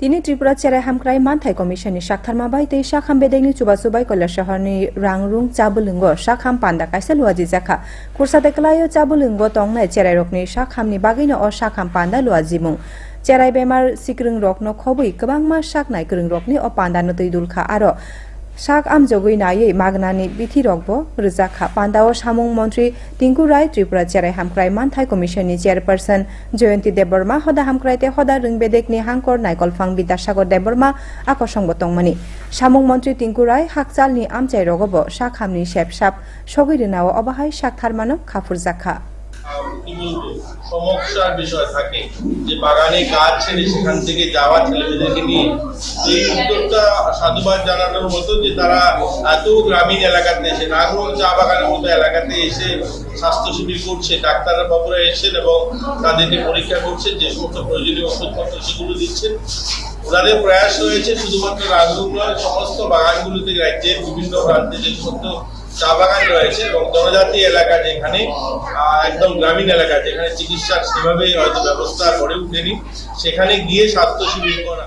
তিনি ત્રિપુરા ચેરા હામક્રાઈ માનથાઈ કમિશનની શાખાર માબાઈ તે શાખામ બેદેગની ચુબાસુબાઈ કોલા શહરની રાંગરુંગ ચાબુલુંગો શાખામ પાંદા કાઈસે લુઆજી જાખા કુરસા દેકલાયો ચાબુલુંગો તોંગને ચેરાઈ રોકની શાખામની બાગીને ઓ શાખામ પાંદા લુઆજી મું চেরাই বেমার সিক্রিং রকনো খবই কবাংমা শাক নাই ক্রিং রকনি ও পান্দানো তৈদুলখা আরও শাক আমজগৈ নাयै মাগনানি বিথি রকব রোজাখা পান্দাও সামুং মন্ত্রী টিঙ্কু রায় ত্রিপুরা চেরাই হামক্রাই মানথাই কমিশননি চেয়ারপারসন জয়ন্তী দেববর্মা হদা হামক্রাইতে হদা রোংবেদেকনি হাংকর নাইকলফাং বিদ্যাসাগর দেববর্মা আকর্ষংব তংমানি সামুং মন্ত্রী টিঙ্কু রায় হাকচালনি আমচাই রগব শাক হামনি সেপসাপ সগৈরিনাও অবাহাই শাক থারমানো খাফুর জাখা সমস্যার বিষয় থাকে যে বাগানে কাজ ছেড়ে সেখান থেকে যাওয়া ছেলেমেয়েদেরকে নিয়ে। এই সাধুবাদ জানানোর মতো যে তারা এত গ্রামীণ এলাকাতে এসে নাগরং চা বাগানের মতো এলাকাতে এসে স্বাস্থ্য শিবির করছে, ডাক্তাররা বাবুরা এসেছেন এবং তাদেরকে পরীক্ষা করছেন, যে সমস্ত প্রয়োজনীয় ওষুধপত্র সেগুলো দিচ্ছেন। ওনাদের প্রয়াস রয়েছে শুধুমাত্র নাগরং নয়, সমস্ত বাগানগুলোতে রাজ্যের বিভিন্ন প্রান্তে যে সমস্ত চা বাগান রয়েছে এবং জনজাতি এলাকা যেখানে একদম গ্রামীণ এলাকা যেখানে চিকিৎসার সেভাবে হয়তো ব্যবস্থা করে উঠেনি, সেখানে গিয়ে স্বাস্থ্য শিবির করা